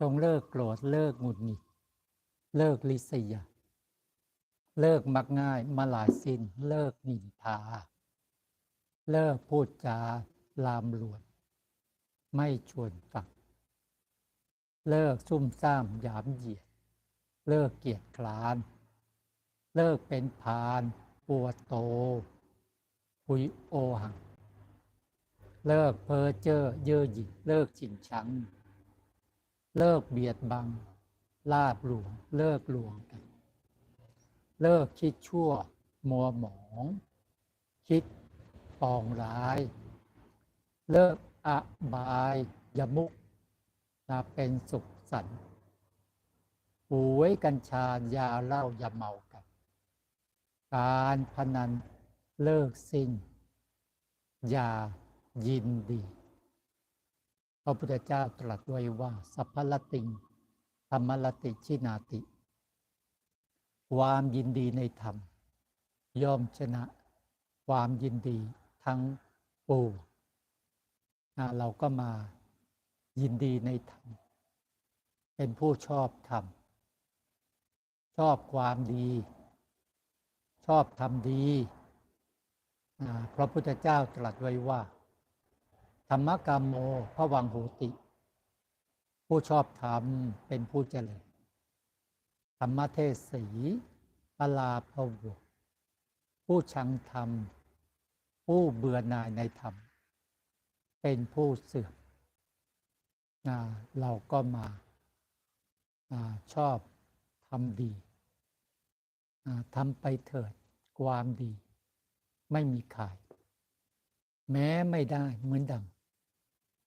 จงเลิกโกรธเลิกหงุดหงิด เลิกลิษยาเลิกมักง่ายมาหลายสิ้น เลิกนินทา เลิกพูดจาลามลวน ไม่ชวนฟังเลิกซุ่มซ่ามหยามเหยียด เลิกเกียจคร้าน เลิกเป็นพานปวดโตปุยโอหัง เลิกเพ้อเจ้อเย่อหยิ่งเลิกจิงชัง เลิกเบียดบัง ลาบหลวง เลิกลวงกัน เลิกคิดชั่ว มัวหมอง คิดปองร้าย เลิกอบายยมุกนะเป็นสุขสันต์หวยกัญชายาเหล้ายาเมากัน การพนันเลิกสิ้นอย่ายินดี ระพุทธเจ้าตรัสไว้ว่า สัพพลติงธรรมลติชินาติ ความยินดีในธรรม ย่อมชนะ ความยินดีทั้งปวงเราก็มายินดีในธรรม เป็นผู้ชอบธรรม ชอบความดี ชอบทำดี พระพุทธเจ้าตรัสไว้ว่า ธรรมกรรมโมพระวังโหติ ผู้ชอบธรรมเป็นผู้เจริญธรรมเทศสีปลาภวผู้ชังธรรม ผู้เบื่อหน่ายในธรรม เป็นผู้เสื่อมเราก็มาอชอบทำดีทำไปเถิดความดี ไม่มีขาย แม้ไม่ได้เหมือนดัง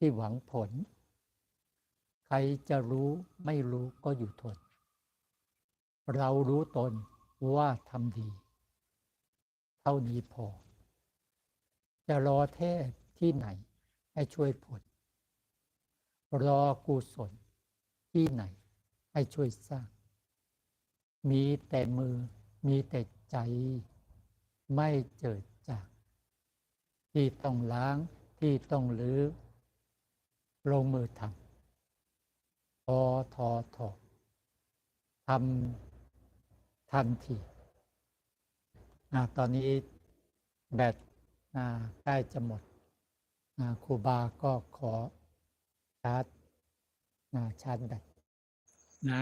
ที่หวังผล ใครจะรู้ไม่รู้ก็อยู่ทน เรารู้ตนว่าทำดี เท่านี้พอ จะรอเทศที่ไหนให้ช่วยผล รอกุศลที่ไหนให้ช่วยสร้าง มีแต่มือมีแต่ใจ ไม่เจิดจาก ที่ต้องล้างที่ต้องลื้อ ลงมือทำทอทอทอทำทันทีตอนนี้แบตใกล้จะหมดครูบาก็ขอชาร์จชาร์จแบตนะ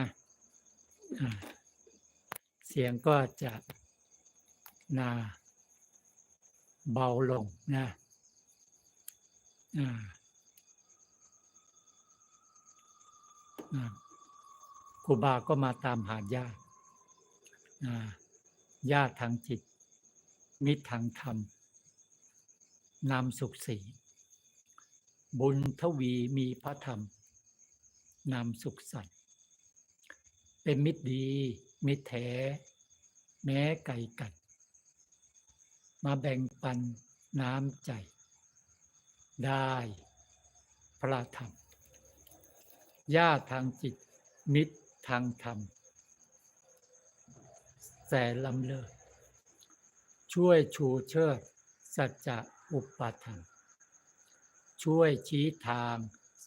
เสียงก็จะนาเบาลงนะอ่าอ่า ครูบาก็มาตามหาญาติญาติทางจิต มิตรทางธรรม นามสุขสีบุญทวีมีพระธรรม นามสุขสันต์เป็นมิตรดี มิตรแท้ แม้ไก่กัด มาแบ่งปันน้ำใจ ได้พระธรรม ญาติทางจิต มิตรทางธรรม แสนลำเลิศช่วยชูเชิด สัจจะอุปาทานช่วยชี้ทาง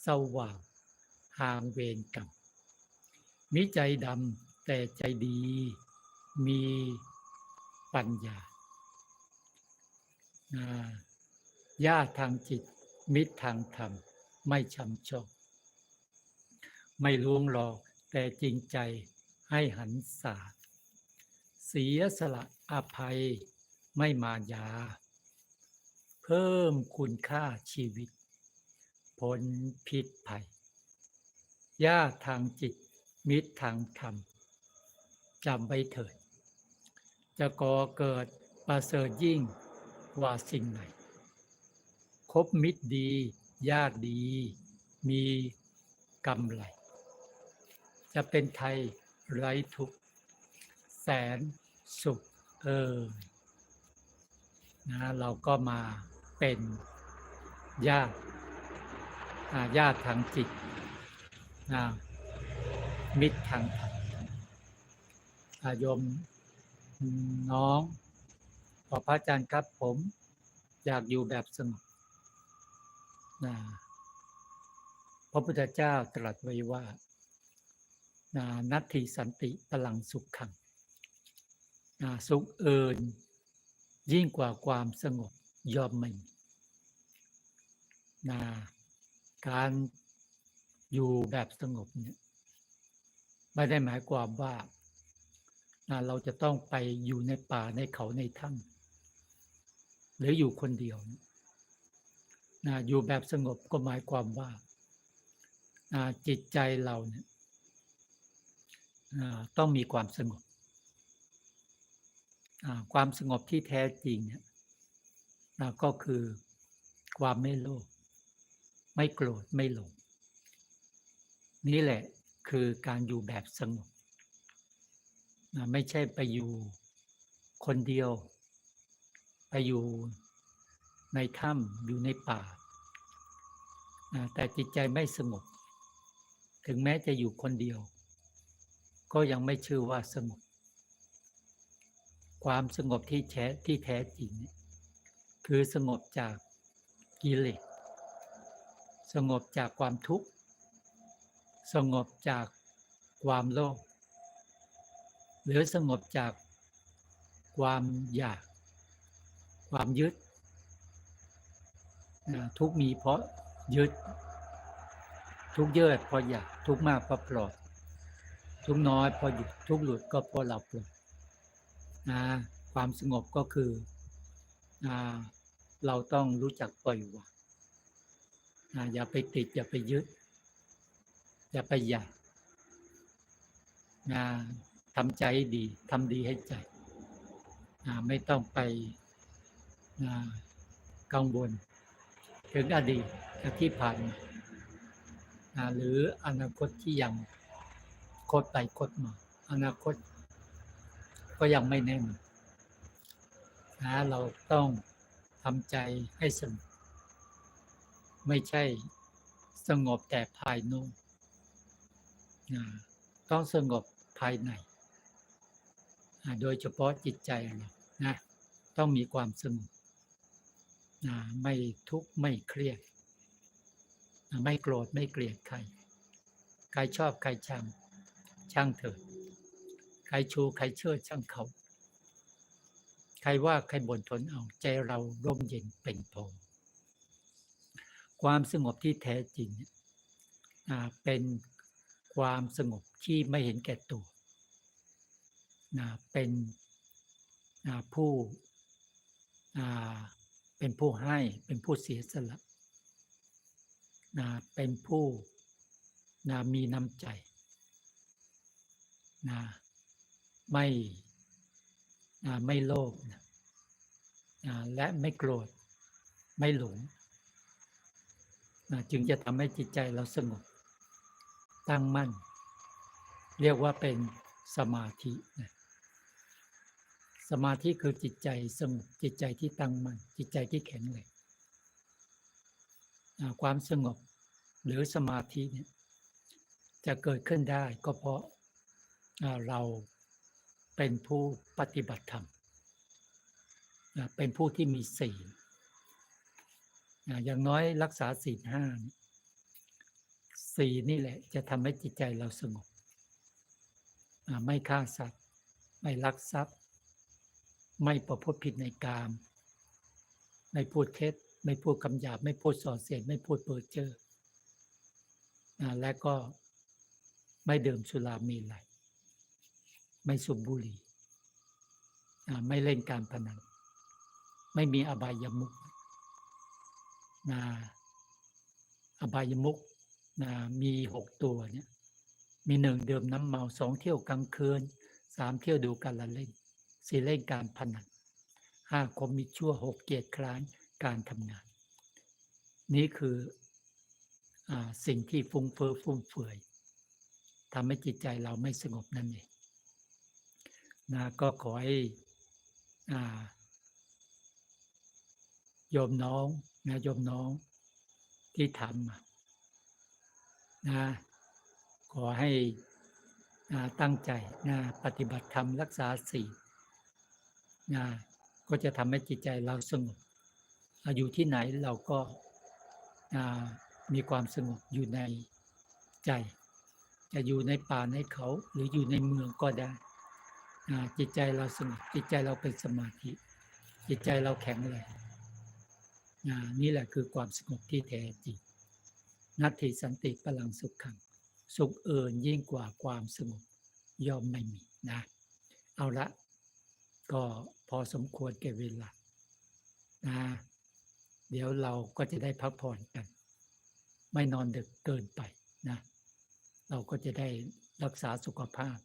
สว่างห่างเวรกรรมมิใจดำแต่ใจดี มีปัญญาญาติทางจิต มิตรทางธรรม ไม่ช้ำชอก ไม่ลวงหลอกแต่จริงใจให้หันศาสเสียสละอภัยไม่มายา เพิ่มคุณค่าชีวิตพ้นพิษภัยญาติทางจิตมิตรทางธรรมจำไว้เถิด จะก่อเกิดประเสริฐยิ่งกว่าสิ่งไหนคบมิตรดี ญาติดี มีกำไร จะเป็นไทยไร้ทุกแสนสุขเออนะเราก็มาเป็นญาติญาติทางจิตนะมิตรทางธรรมอาโยมน้องขอพระอาจารย์ครับผมอยากอยู่แบบสงบนะพระพุทธเจ้าตรัสไว้ว่า นะนัตถิสันติพลังสุขขังนะสุขเอินยิ่งกว่าความสงบยอมไม่นะการอยู่แบบสงบเนี่ยไม่ได้หมายความว่านะเราจะต้องไปอยู่ในป่าในเขาในถ้ำหรืออยู่คนเดียวนะอยู่แบบสงบก็หมายความว่านะจิตใจเราเนี่ย ต้องมีความสงบ ความสงบที่แท้จริงเนี่ยก็คือความไม่โลภไม่โกรธไม่หลง นี่แหละคือการอยู่แบบสงบไม่ใช่ไปอยู่คนเดียว ไปอยู่ในถ้ำอยู่ในป่า แต่จิตใจไม่สงบ ถึงแม้จะอยู่คนเดียว ก็ยังไม่ชื่อว่าสงบ ความสงบที่แท้ที่แท้จริง คือสงบจากกิเลสสงบจากความทุกข์ สงบจากความโลภหรือสงบจากความอยาก ความยึด ทุกมีเพราะยึด ทุกเยอะเพราะอยาก ทุกมากเพราะปลอด ทุกน้อยพราะหยุดทุกหลุดก็เพราะเราปลดนะความสงบก็คือนะเราต้องรู้จักปล่อยวางนะอย่าไปติด อย่าไปยึด อย่าไปอยากนะทำใจให้ดีทำดีให้ใจนะไม่ต้องไปนะกังวล ถึงอดีตที่ผ่านมานะหรืออนาคตที่ยัง คดไปคดมา อนาคต ก็ยังไม่แน่นอนนะเราต้องทำใจให้สงบไม่ใช่สงบแต่ภายนอกนะต้องสงบภายในนะโดยเฉพาะจิตใจเรานะต้องมีความสงบนะไม่ทุกข์ไม่เครียดนะไม่โกรธไม่เกลียดใคร ใครชอบใครชัง ช่างเถิด ใครชูใครเชิดช่างเขา ใครว่าใครบ่นทนเอาใจเราร่มเย็นเป็นพอความสงบที่แท้จริงเป็นความสงบที่ไม่เห็นแก่ตัวเป็นผู้เป็นผู้ให้เป็นผู้เสียสละเป็นผู้มีน้ำใจ นะไม่นะไม่โลภนะนะและไม่โกรธ ไม่หลงนะจึงจะทำให้จิตใจเราสงบ ตั้งมั่น เรียกว่าเป็นสมาธินะสมาธิคือจิตใจสงบจิตใจที่ตั้งมั่นจิตใจที่แข็งแรงนะความสงบหรือสมาธิเนี่ยจะเกิดขึ้นได้ก็เพราะ เราเป็นผู้ปฏิบัติธรรมเป็นผู้ที่มีศีลอย่างน้อยรักษาศีลห้าเนี่ยศีลนี่แหละจะทำให้จิตใจเราสงบไม่ฆ่าสัตว์ ไม่ลักทรัพย์ ไม่ประพฤติผิดในกาม ไม่พูดเท็จ ไม่พูดคำหยาบ ไม่พูดส่อเสียดไม่พูดเปิดเจอและก็ไม่ดื่มสุรามีไหล ไม่สูบบุหรี่ไม่เล่นการพนัน ไม่มีอบายมุขนะอบายมุขนะมีหกตัวเนี่ย มีหนึ่งเดื่มน้ำเมาสองเที่ยวกลางคืนสามเที่ยวดูการละเล่นสี่เล่นการพนันห้าคมมิชั่วหกเกียรติคร้านการทำงาน นี่คืออสิ่งที่ฟุ้งเฟ้อฟุ่มเฟือยทำให้จิตใจเราไม่สงบนั่นเอง นะก็ขอให้อ่าโยมน้องนะโยมน้องที่ทำนะขอให้ตั้งใจนะปฏิบัติธรรมรักษาศีลนะก็จะทำให้จิตใจเราสงบอยู่ที่ไหนเราก็มีความสงบอยู่ในใจ จะอยู่ในป่าในเขาหรืออยู่ในเมืองก็ได้ จิตใจเราสงบจิตใจเราเป็นสมาธิ จิตใจเราแข็งแรงนี่แหละคือความสงบที่แท้จริงนัตถิสันติพลังสุขขัง สุขเอินยิ่งกว่าความสงบย่อมไม่มีนะ เอาละก็พอสมควรแก่เวลานะเดี๋ยวเราก็จะได้พักผ่อนกัน ไม่นอนดึกเกินไปนะ เราก็จะได้รักษาสุขภาพ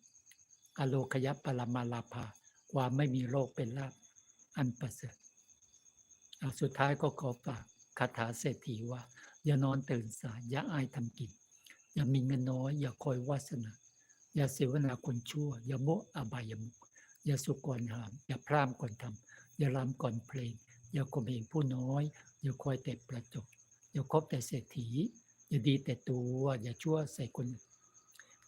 อโลคยัปปรมาลาภาความไม่มีโรคเป็นลาภอันประเสริฐเอาสุดท้ายก็ขอฝากคาถาเศรษฐีว่า อย่านอนตื่นสายอย่าอายทำกิน อย่ามีเงินน้อย อย่าคอยวาสนา อย่าเสวนาคนชั่ว อย่าโมอบายมุกอย่าสุกก่อนหาม อย่าพร่ำก่อนทำอย่ารำก่อนเพลง อย่าข่มเหงผู้น้อย อย่าคอยแต่ประจบอย่าคบแต่เศรษฐี อย่าดีแต่ตัว อย่าชั่วใส่คนอื่น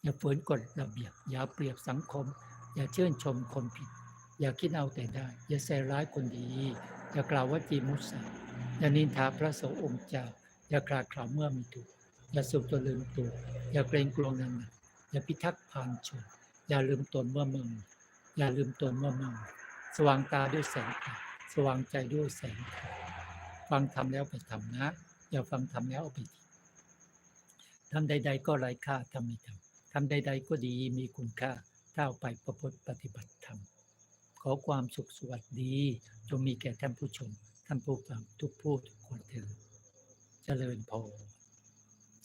อย่าฝืนกฎระเบียบ อย่าเปรียบสังคม อย่าเชื่นชมคนผิด อย่าคิดเอาแต่ได้ อย่าใส่ร้ายคนดี อย่ากล่าวว่าจีมุสาอย่านินทาพระสงฆ์องค์เจ้า อย่ากลาดกล่าวเมื่อมีถูกอย่าสุขจนลืมตัว อย่าเกรงกลัวเงินอย่าพิทักษ์พานชน อย่าลืมตนเมื่อมึงอย่าลืมตนเมื่อมึงสว่างตาด้วยแสงตาสว่างใจด้วยแสงธรรมฟังทำแล้วไปทำนะ อย่าฟังทำแล้วเอาไปทิ้งทำใด ๆ ก็ไร้ค่าทำไม่ทำ ทำใด ๆ ก็ดีมีคุณค่าถ้าเอาไปประพฤติปฏิบัติธรรม ขอความสุขสวัสดีจงมีแก่ท่านผู้ชม ท่านผู้ฟังทุกผู้ทุกคนเถิดเจริญพร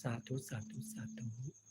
สาธุสาธุสาธุ